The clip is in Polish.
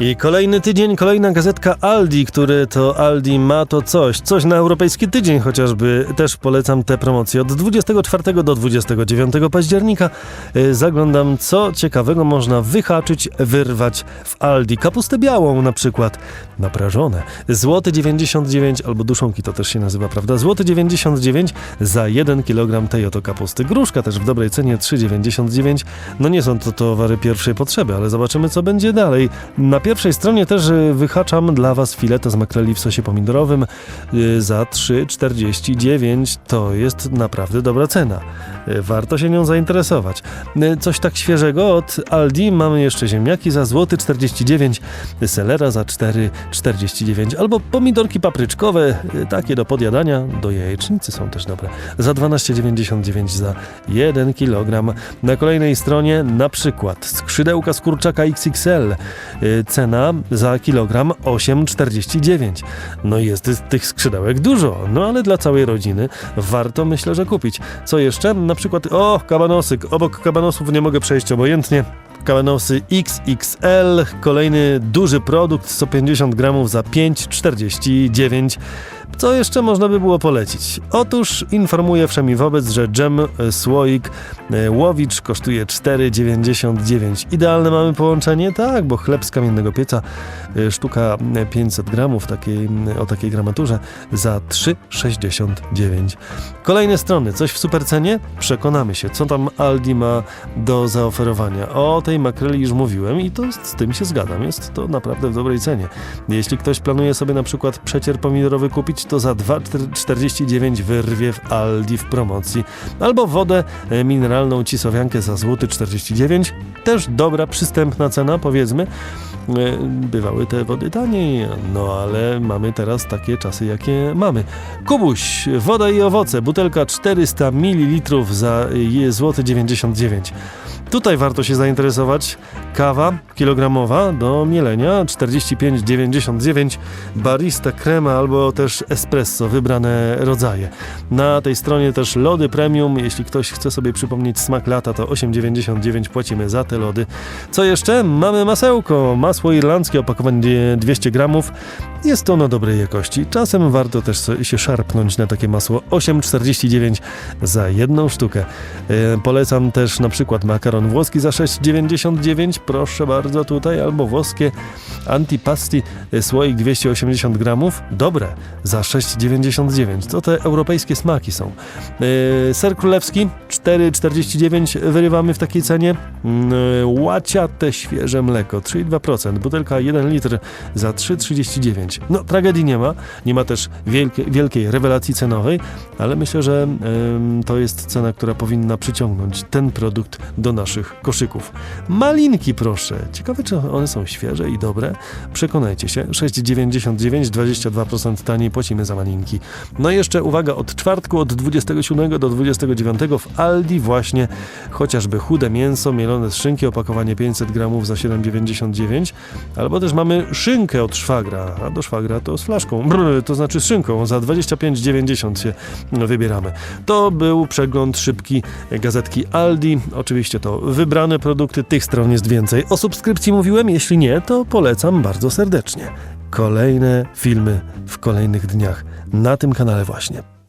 I kolejny tydzień, kolejna gazetka Aldi, który to Aldi ma to coś, coś na europejski tydzień chociażby. Też polecam te promocje. Od 24 do 29 października y, zaglądam, co ciekawego można wyhaczyć, wyrwać w Aldi. Kapustę białą na przykład, naprażone. Złoty 99, albo duszonki to też się nazywa, prawda? Złoty 99 za 1 kg tej oto kapusty. Gruszka też w dobrej cenie 3,99. No nie są to towary pierwszej potrzeby, ale zobaczymy, co będzie dalej. Na pierwszej stronie też y, wyhaczam dla Was filetę z makreli w sosie pomidorowym y, za 3,49. To jest naprawdę dobra cena. Y, Warto się nią zainteresować. Coś tak świeżego od Aldi. Mamy jeszcze ziemniaki za złoty 49, selera za 4,49 albo pomidorki papryczkowe, takie do podjadania, do jajecznicy są też dobre. Za 12,99 za 1 kg. Na kolejnej stronie na przykład skrzydełka z kurczaka XXL. Y, Cena za kilogram 8,49. No jest tych skrzydełek dużo, no ale dla całej rodziny warto myślę, że kupić. Co jeszcze? Na przykład, o, kabanosy. Obok kabanosów nie mogę przejść obojętnie. Kabanosy XXL, kolejny duży produkt, 150 gramów za 5,49. Co jeszcze można by było polecić? Otóż informuję wszemi wobec, że dżem e, słoik e, Łowicz kosztuje 4,99. Idealne mamy połączenie? Tak, bo chleb z kamiennego pieca, e, sztuka e, 500 gramów takiej, o takiej gramaturze za 3,69. Kolejne strony, coś w supercenie? Przekonamy się, co tam Aldi ma do zaoferowania. O tej makreli już mówiłem i to z tym się zgadzam. Jest to naprawdę w dobrej cenie. Jeśli ktoś planuje sobie na przykład przecier pomidorowy kupić, to za 2,49 wyrwie w Aldi w promocji. Albo wodę e, mineralną cisowiankę za złoty 49. Też dobra, przystępna cena, powiedzmy. E, Bywały te wody taniej, no ale mamy teraz takie czasy, jakie mamy. Kubuś, woda i owoce, butelka 400 ml za je- złoty 99. Tutaj warto się zainteresować. Kawa kilogramowa do mielenia 45,99. Barista krema albo też espresso, wybrane rodzaje. Na tej stronie też lody premium. Jeśli ktoś chce sobie przypomnieć smak lata, to 8,99 płacimy za te lody. Co jeszcze? Mamy masełko. Masło irlandzkie, opakowanie 200 gramów. Jest ono dobrej jakości. Czasem warto też się szarpnąć na takie masło. 8,49 za jedną sztukę. E, Polecam też na przykład makaron włoski za 6,99. Proszę bardzo tutaj. Albo włoskie antipasti e, słoik 280 gramów. Dobre za 6,99. To te europejskie smaki są. E, Ser królewski 4,49 wyrywamy w takiej cenie. E, Łaciate świeże mleko 3,2%. Butelka 1 litr za 3,39. No tragedii nie ma. Nie ma też wielkie, wielkiej rewelacji cenowej, ale myślę, że em, to jest cena, która powinna przyciągnąć ten produkt do naszych koszyków. Malinki proszę. Ciekawe, czy one są świeże i dobre? Przekonajcie się. 6,99, 22% taniej płacimy za malinki. No i jeszcze uwaga, od czwartku od 27 do 29 w Aldi właśnie chociażby chude mięso mielone z szynki, opakowanie 500 gramów za 7,99 albo też mamy szynkę od szwagra, a do szwagra to z flaszką, brr, to znaczy z szynką, za 25,90 się wybieramy. To był przegląd szybki gazetki Aldi. Oczywiście to wybrane produkty, tych stron jest więcej. O subskrypcji mówiłem, jeśli nie, to polecam bardzo serdecznie. Kolejne filmy w kolejnych dniach na tym kanale właśnie.